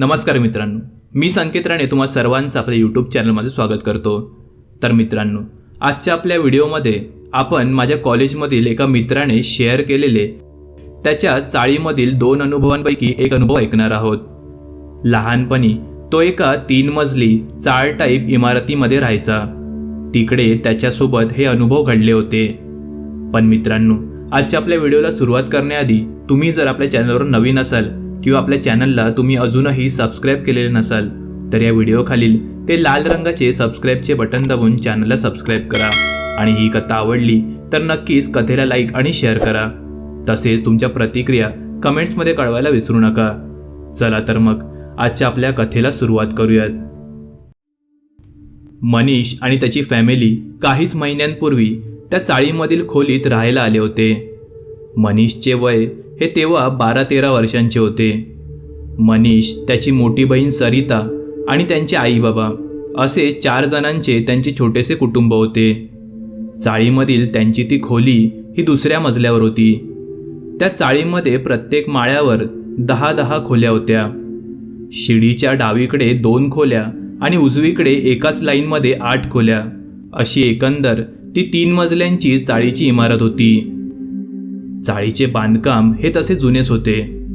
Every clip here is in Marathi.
नमस्कार मित्रांनो. मी संकेत राणे तुम्हा सर्वांचं आपल्या यूट्यूब चॅनलमध्ये स्वागत करतो. तर मित्रांनो आजच्या आपल्या व्हिडिओमध्ये आपण माझ्या कॉलेजमधील एका मित्राने शेअर केलेले त्याच्या चाळीमधील दोन अनुभवांपैकी एक अनुभव ऐकणार आहोत. लहानपणी तो एका तीन मजली चाळ टाईप इमारतीमध्ये राहायचा. तिकडे त्याच्यासोबत हे अनुभव घडले होते. पण मित्रांनो आजच्या आपल्या व्हिडिओला सुरुवात करण्याआधी तुम्ही जर आपल्या चॅनलवर नवीन असाल किंवा आपल्या चॅनलला तुम्ही अजूनही सबस्क्राईब केलेले नसाल तर या व्हिडिओखालील ते लाल रंगाचे सबस्क्राईबचे बटन दाबून चॅनलला सबस्क्राईब करा. आणि ही कथा आवडली तर नक्कीच कथेला लाईक आणि शेअर करा. तसेच तुमच्या प्रतिक्रिया कमेंट्समध्ये कळवायला विसरू नका. चला तर मग आजच्या आपल्या कथेला सुरुवात करूयात. मनीष आणि त्याची फॅमिली काहीच महिन्यांपूर्वी त्या चाळीमधील खोलीत राहायला आले होते. मनीषचे वय हे तेव्हा बारा तेरा वर्षांचे होते. मनीष त्याची मोठी बहीण सरिता आणि त्यांचे आई बाबा असे चार जणांचे त्यांचे छोटेसे कुटुंब होते. चाळीमधील त्यांची ती खोली ही दुसऱ्या मजल्यावर होती. त्या चाळीमध्ये प्रत्येक माळ्यावर दहा दहा खोल्या होत्या. शिडीच्या डावीकडे दोन खोल्या आणि उजवीकडे एकाच लाईनमध्ये आठ खोल्या. अशी एकंदर ती तीन मजल्यांची चाळीची इमारत होती. चाळीचे बांधकाम हे तसे जुनेच होते.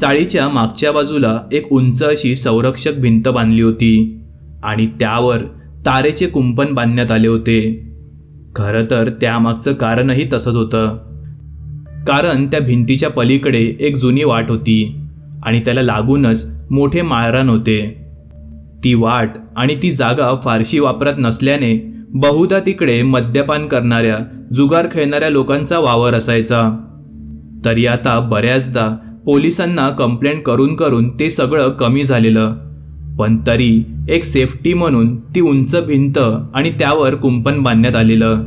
चाळीच्या मागच्या बाजूला एक उंच अशी संरक्षक भिंत बांधली होती आणि त्यावर तारेचे कुंपण बांधण्यात आले होते. खरं तर त्यामागचं कारणही तसंच होतं. कारण त्या भिंतीच्या पलीकडे एक जुनी वाट होती आणि त्याला लागूनच मोठे माळरान होते. ती वाट आणि ती जागा फारशी वापरात नसल्याने बहुधा तिकडे मद्यपान करणाऱ्या जुगार खेळणाऱ्या लोकांचा वावर असायचा. तरी आता बऱ्याचदा पोलिसांना कंप्लेंट करून करून ते सगळं कमी झालेलं. पण तरी एक सेफ्टी म्हणून ती उंच भिंत आणि त्यावर कुंपण बांधण्यात आलेलं.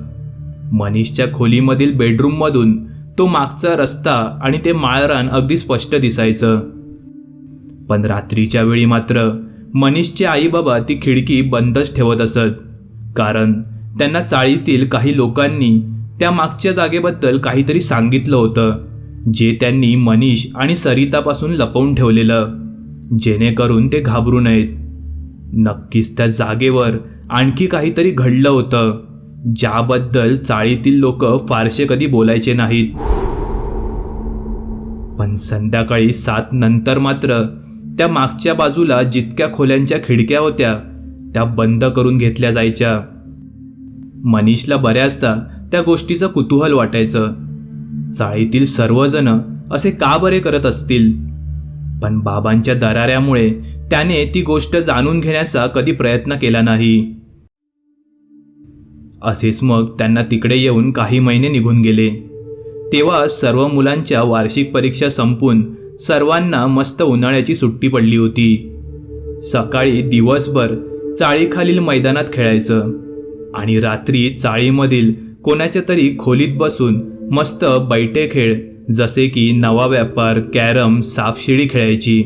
मनीषच्या खोलीमधील बेडरूममधून तो मागचा रस्ता आणि ते माळरान अगदी स्पष्ट दिसायचं. पण रात्रीच्या वेळी मात्र मनीषचे आई बाबा ती खिडकी बंदच ठेवत असत. कारण त्यांना चाळीतील काही लोकांनी त्या मागच्या जागेबद्दल काहीतरी सांगितलं होतं. जे त्यांनी मनीष आणि सरितापासून लपवून ठेवलेलं जेणेकरून ते घाबरू नयेत. नक्कीच त्या जागेवर आणखी काहीतरी घडलं होतं ज्याबद्दल चाळीतील लोक फारसे कधी बोलायचे नाहीत. पण संध्याकाळी सात नंतर मात्र त्या मागच्या बाजूला जितक्या खोल्यांच्या खिडक्या होत्या त्या बंद करून घेतल्या जायच्या. मनीषला बऱ्याचदा त्या गोष्टीचं कुतूहल वाटायचं. चाळीतील सर्वजण असे का बरे करत असतील? पण बाबांच्या दराऱ्यामुळे त्याने ती गोष्ट जाणून घेण्याचा कधी प्रयत्न केला नाही. असेच मग त्यांना तिकडे येऊन काही महिने निघून गेले. तेव्हा सर्व मुलांच्या वार्षिक परीक्षा संपून सर्वांना मस्त उन्हाळ्याची सुट्टी पडली होती. सकाळी दिवसभर चाळीखालील मैदानात खेळायचं आणि रात्री चाळीमधील कोणाच्या तरी खोलीत बसून मस्त बैठे खेळ जसे की नवा व्यापार कॅरम सापशिडी खेळायची.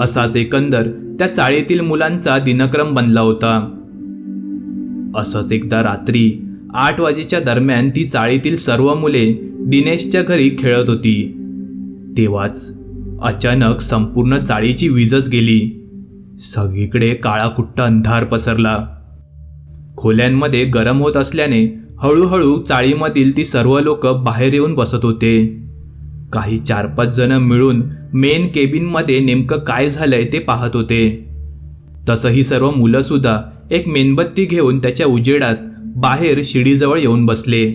असाच एकंदर त्या चाळीतील मुलांचा दिनक्रम बनला होता. असंच एकदा रात्री आठ वाजेच्या दरम्यान ती चाळीतील सर्व मुले दिनेशच्या घरी खेळत होती. तेव्हाच अचानक संपूर्ण चाळीची वीजच गेली. सगळीकडे काळाकुट्ट अंधार पसरला. खोल्यांमध्ये गरम होत असल्याने हळूहळू चाळीमधील ती सर्व लोक बाहेर येऊन बसत होते. काही चार पाच जण मिळून मेन केबिनमध्ये नेमकं काय झालंय ते पाहत होते. तसंही सर्व मुलंसुद्धा एक मेणबत्ती घेऊन त्याच्या उजेडात बाहेर शिडीजवळ येऊन बसले.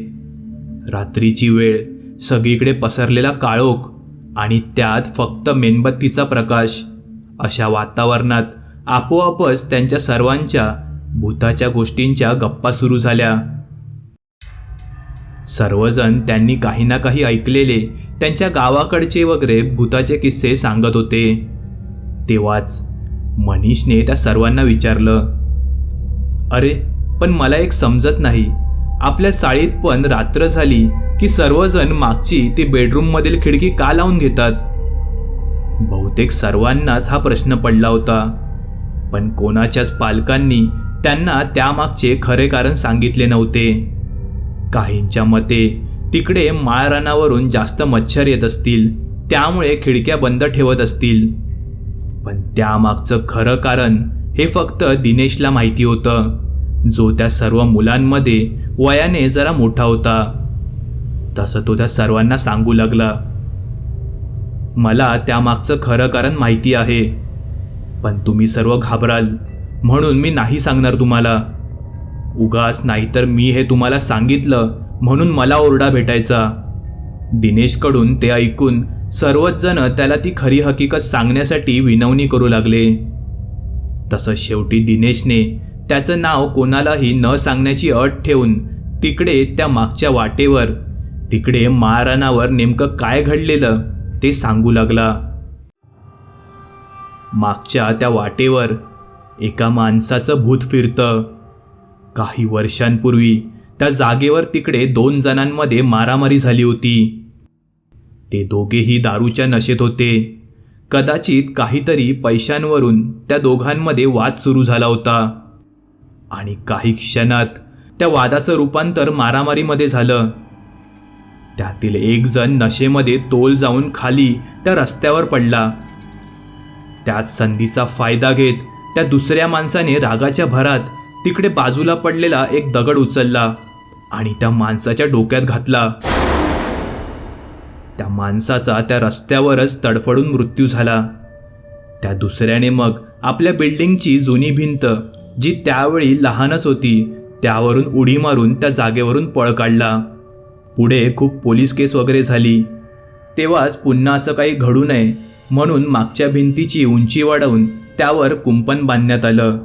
रात्रीची वेळ सगळीकडे पसरलेला काळोख आणि त्यात फक्त मेणबत्तीचा प्रकाश. अशा वातावरणात आपोआपच त्यांच्या सर्वांच्या भूताच्या गोष्टींच्या गप्पा सुरू झाल्या. सर्वजण त्यांनी काही ना काही ऐकलेले त्यांच्या गावाकडचे वगैरे भूताचे किस्से सांगत होते. तेव्हाच मनीषने त्या सर्वांना विचारलं अरे पण मला एक समजत नाही. आपल्या चाळीत पण रात्र झाली की सर्वजण मागची ती बेडरूममधील खिडकी का लावून घेतात? बहुतेक सर्वांनाच हा प्रश्न पडला होता. पण कोणाच्याच पालकांनी त्यांना त्यामागचे खरे कारण सांगितले नव्हते. काहींच्या मते तिकडे माळरानावरून जास्त मच्छर येत असतील त्यामुळे खिडक्या बंद ठेवत असतील. पण त्यामागचं खरं कारण हे फक्त दिनेशला माहिती होतं जो त्या सर्व मुलांमध्ये वयाने जरा मोठा होता. तसं तो त्या सर्वांना सांगू लागला. मला त्यामागचं खरं कारण माहिती आहे पण तुम्ही सर्व घाबराल म्हणून मी नाही सांगणार तुम्हाला. उगाच नाहीतर मी हे तुम्हाला सांगितलं म्हणून मला ओरडा भेटायचा. दिनेशकडून ते ऐकून सर्वच जण त्याला ती खरी हकीकत सांगण्यासाठी विनवणी करू लागले. तसं शेवटी दिनेशने त्याचं नाव कोणालाही न सांगण्याची अट ठेवून तिकडे त्या मागच्या वाटेवर तिकडे महाराणावर नेमकं काय घडलेलं ते सांगू लागला. मागच्या त्या वाटेवर एका माणसाचं भूत फिरतं. काही वर्षांपूर्वी त्या जागेवर तिकडे दोन जणांमध्ये मारामारी झाली होती. ते दोघेही दारूच्या नशेत होते. कदाचित काहीतरी पैशांवरून त्या दोघांमध्ये वाद सुरू झाला होता. आणि काही क्षणात त्या वादाचं रूपांतर मारामारीमध्ये झालं. त्यातील एक जण नशेमध्ये तोल जाऊन खाली त्या रस्त्यावर पडला. त्याच संधीचा फायदा घेत त्या दुसऱ्या माणसाने रागाच्या भरात तिकडे बाजूला पडलेला एक दगड उचलला आणि त्या माणसाच्या डोक्यात घातला. त्या माणसाचा त्या रस्त्यावरच तडफडून मृत्यू झाला. त्या दुसऱ्याने मग आपल्या बिल्डिंगची जुनी भिंत जी त्यावेळी लहानच होती त्यावरून उडी मारून त्या जागेवरून पळ काढला. पुढे खूप पोलीस केस वगैरे झाली. तेव्हाच पुन्हा असं काही घडू नये म्हणून मागच्या भिंतीची उंची वाढवून त्यावर कुंपण बांधण्यात आलं.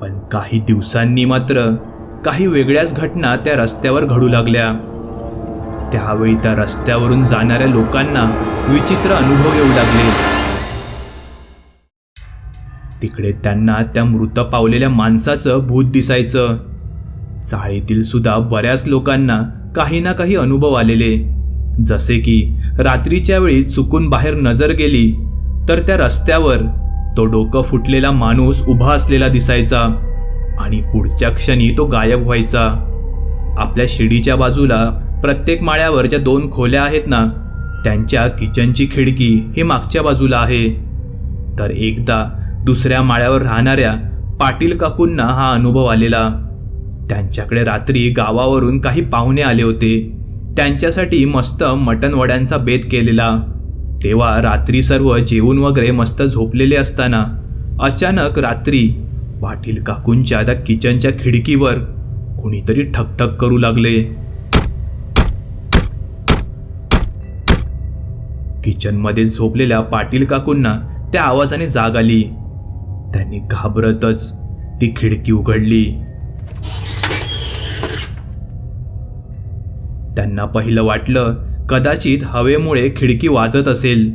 पण काही दिवसांनी मात्र काही वेगळ्याच घटना त्या रस्त्यावर घडू लागल्या. त्यावेळी त्या रस्त्यावरून जाणाऱ्या लोकांना विचित्र अनुभव येऊ लागले. तिकडे त्यांना त्या मृत पावलेल्या माणसाचं भूत दिसायचं. चाळीतील सुद्धा बऱ्याच लोकांना काही ना काही अनुभव आलेले. जसे की रात्रीच्या वेळी चुकून बाहेर नजर गेली तर त्या रस्त्यावर तो डोकं फुटलेला माणूस उभा असलेला दिसायचा आणि पुढच्या क्षणी तो गायब व्हायचा. आपल्या शिडीच्या बाजूला प्रत्येक माळ्यावर ज्या दोन खोल्या आहेत ना त्यांच्या किचनची खिडकी ही मागच्या बाजूला आहे. तर एकदा दुसऱ्या माळ्यावर राहणाऱ्या पाटील काकूंना हा अनुभव आलेला. त्यांच्याकडे रात्री गावावरून काही पाहुणे आले होते. त्यांच्यासाठी मस्त मटण वड्यांचा बेत केलेला. तेव्हा रात्री सर्व जेवून वगैरे मस्त झोपलेले असताना अचानक रात्री पाटील काकूंच्या त्या किचनच्या खिडकीवर कुणीतरी ठकठक करू लागले. किचनमध्ये झोपलेल्या पाटील काकूंना त्या आवाजाने जाग आली. त्यांनी घाबरतच ती खिडकी उघडली. त्यांना पहिलं वाटलं कदाचित हवेमुळे खिडकी वाजत असेल.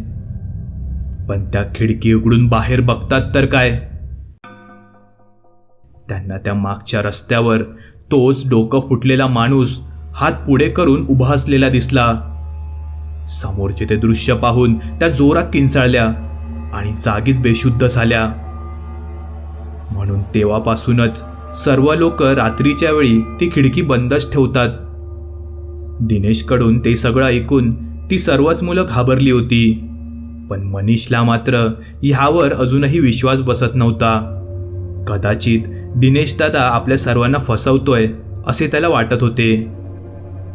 पण त्या खिडकी उघडून बाहेर बघतात तर काय? त्यांना त्या मागच्या रस्त्यावर तोच डोकं फुटलेला माणूस हात पुढे करून उभा असलेला दिसला. समोरचे ते दृश्य पाहून त्या जोरात किंचाळल्या आणि जागीच बेशुद्ध झाल्या. म्हणून तेव्हापासूनच सर्व लोक रात्रीच्या वेळी ती खिडकी बंदच ठेवतात. दिनेशकडून ते सगळं ऐकून ती सर्वच मुलं घाबरली होती. पण मनीषला मात्र ह्यावर अजूनही विश्वास बसत नव्हता. कदाचित दिनेश दादा आपल्या सर्वांना फसवतोय असे त्याला वाटत होते.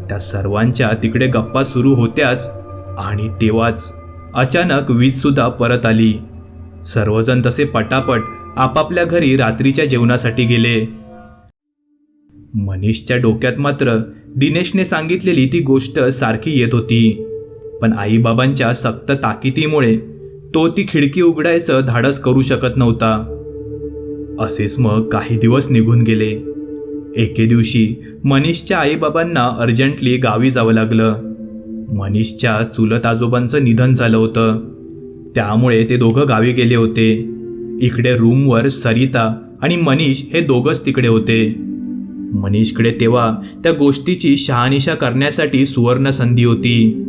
त्या सर्वांच्या तिकडे गप्पा सुरू होत्याच आणि तेव्हाच अचानक वीजसुद्धा परत आली. सर्वजण तसे पटापट आपापल्या घरी रात्रीच्या जेवणासाठी गेले. मनीषच्या डोक्यात मात्र दिनेशने सांगितलेली ती गोष्ट सारखी येत होती. पण आईबाबांच्या सक्त ताकितीमुळे तो ती खिडकी उघडायचं धाडस करू शकत नव्हता. असेच मग काही दिवस निघून गेले. एके दिवशी मनीषच्या आईबाबांना अर्जंटली गावी जावं लागलं. मनीषच्या चुलत आजोबांचं निधन झालं होतं. त्यामुळे ते दोघं गावी गेले होते. इकडे रूमवर सरिता आणि मनीष हे दोघंच तिकडे होते. मनीषकडे तेव्हा त्या गोष्टीची शहानिशा करण्यासाठी सुवर्ण संधी होती.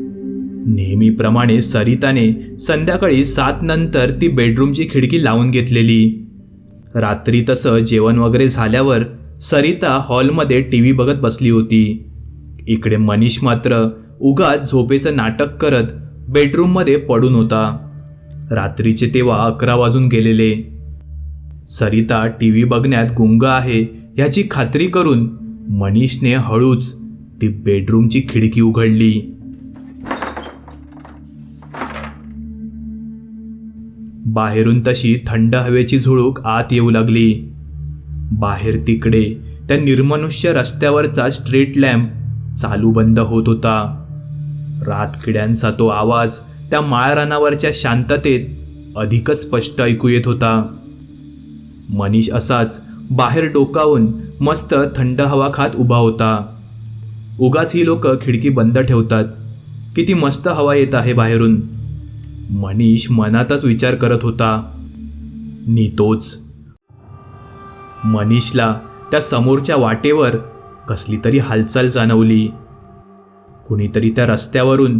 नेहमीप्रमाणे सरिताने संध्याकाळी सात नंतर ती बेडरूमची खिडकी लावून घेतलेली. रात्री तसं जेवण वगैरे झाल्यावर सरिता हॉलमध्ये टी व्ही बघत बसली होती. इकडे मनीष मात्र उगाच झोपेचं नाटक करत बेडरूममध्ये पडून होता. रात्रीचे तेव्हा अकरा वाजून गेलेले. सरिता टी व्ही बघण्यात गुंग आहे याची खात्री करून मनीषने हळूच ती बेडरूमची खिडकी उघडली. बाहेरून तशी थंड हवेची झुळूक आत येऊ लागली. बाहेर तिकडे त्या निर्मनुष्य रस्त्यावरचा स्ट्रीट लॅम्प चालू बंद होत होता. रातकिड्यांचा तो आवाज त्या माळरानावरच्या शांततेत अधिकच स्पष्ट ऐकू येत होता. मनीष असाच बाहेर डोकावून मस्त थंड हवा खात उभा होता. उगाच ही लोक खिडकी बंद ठेवतात. किती मस्त हवा येत आहे बाहेरून. मनीष मनातच विचार करत होता. नीतोच मनीषला त्या समोरच्या वाटेवर कसली तरी हालचाल जाणवली. कुणीतरी त्या रस्त्यावरून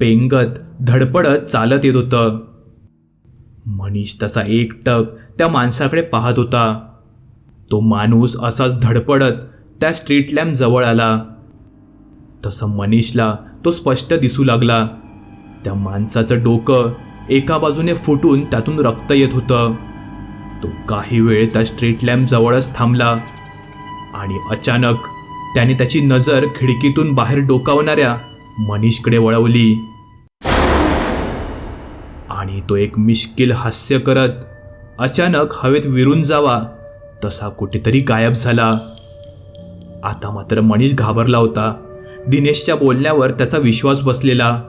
पेंगत धडपडत चालत येत होतं. मनीष तसा एकटक त्या माणसाकडे पाहत होता. तो माणूस असाच धडपडत त्या स्ट्रीट लॅम्प जवळ आला. तसं मनीषला तो स्पष्ट दिसू लागला. त्या माणसाचं डोकं एका बाजूने फुटून त्यातून रक्त येत होतं. तो काही वेळ त्या स्ट्रीट लॅम्प जवळच थांबला आणि अचानक त्याने त्याची नजर खिडकीतून बाहेर डोकावणाऱ्या मनीषकडे वळवली. आणि तो एक मिश्किल हास्य करत अचानक हवेत विरून जावा तसा कुठेतरी गायब झाला. आता मात्र मनीष घाबरला होता. दिनेशच्या बोलण्यावर त्याचा विश्वास बसलेला.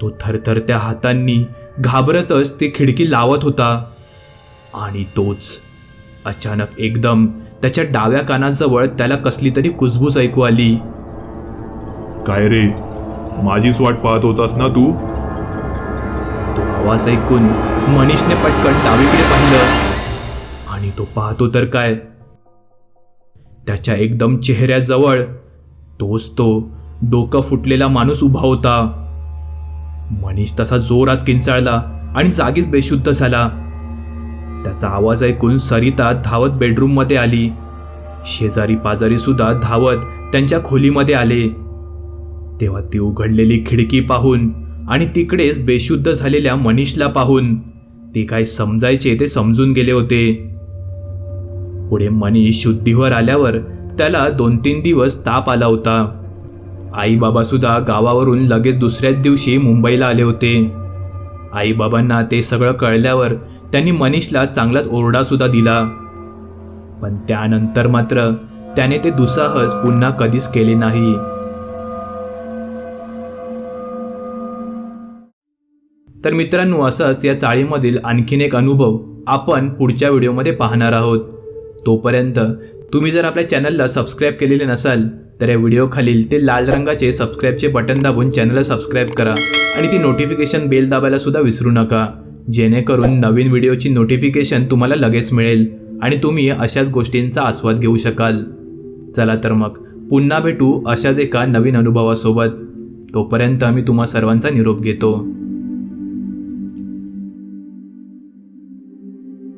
तो थरथरत्या हातांनी घाबरतच ती खिडकी लावत होता. आणि तोच अचानक एकदम त्याच्या डाव्या कानाजवळ त्याला कसली तरी कुजबूज ऐकू आली. काय रे? माझीच वाट पाहत होतास ना तू? तो आवाज ऐकून मनीषने पटकन डावीकडे पाहिलं. पाहतो तर काय? त्याच्या एकदम चेहऱ्याजवळ तोच तो डोकं फुटलेला माणूस उभा होता. मनीष तसा जोरात किंचाळला आणि जागीच बेशुद्ध झाला. त्याचा आवाज ऐकून सरिता धावत बेडरूममध्ये आली. शेजारी पाजारी सुद्धा धावत त्यांच्या खोलीमध्ये आले. तेव्हा ती उघडलेली खिडकी पाहून आणि तिकडेच बेशुद्ध झालेल्या मनीषला पाहून ते काय समजायचे ते समजून गेले होते. पुढे मनीष शुद्धीवर आल्यावर त्याला दोन तीन दिवस ताप आला होता. आईबाबासुद्धा सुद्धा गावावरून लगेच दुसऱ्याच दिवशी मुंबईला आले होते. आईबाबांना ते सगळं कळल्यावर त्यांनी मनीषला चांगलाच ओरडासुद्धा दिला. पण त्यानंतर मात्र त्याने ते दुसाहस पुन्हा कधीच केले नाही. तर मित्रांनो असंच या चाळीमधील आणखीन एक अनुभव आपण पुढच्या व्हिडिओमध्ये पाहणार आहोत. तोपर्यंत तुम्ही जर आपल्या चॅनलला सबस्क्राईब केलेले नसाल तर या व्हिडिओखालील ते लाल रंगाचे सबस्क्राईबचे बटन दाबून चॅनलला सबस्क्राईब करा आणि ती नोटिफिकेशन बेल दाबायला सुद्धा विसरू नका. जेणेकरून नवीन व्हिडिओची नोटिफिकेशन तुम्हाला लगेच मिळेल आणि तुम्ही अशाच गोष्टींचा आस्वाद घेऊ शकाल. चला तर मग पुन्हा भेटू अशाच एका नवीन अनुभवासोबत. तोपर्यंत मी तुम्हा सर्वांचा निरोप घेतो.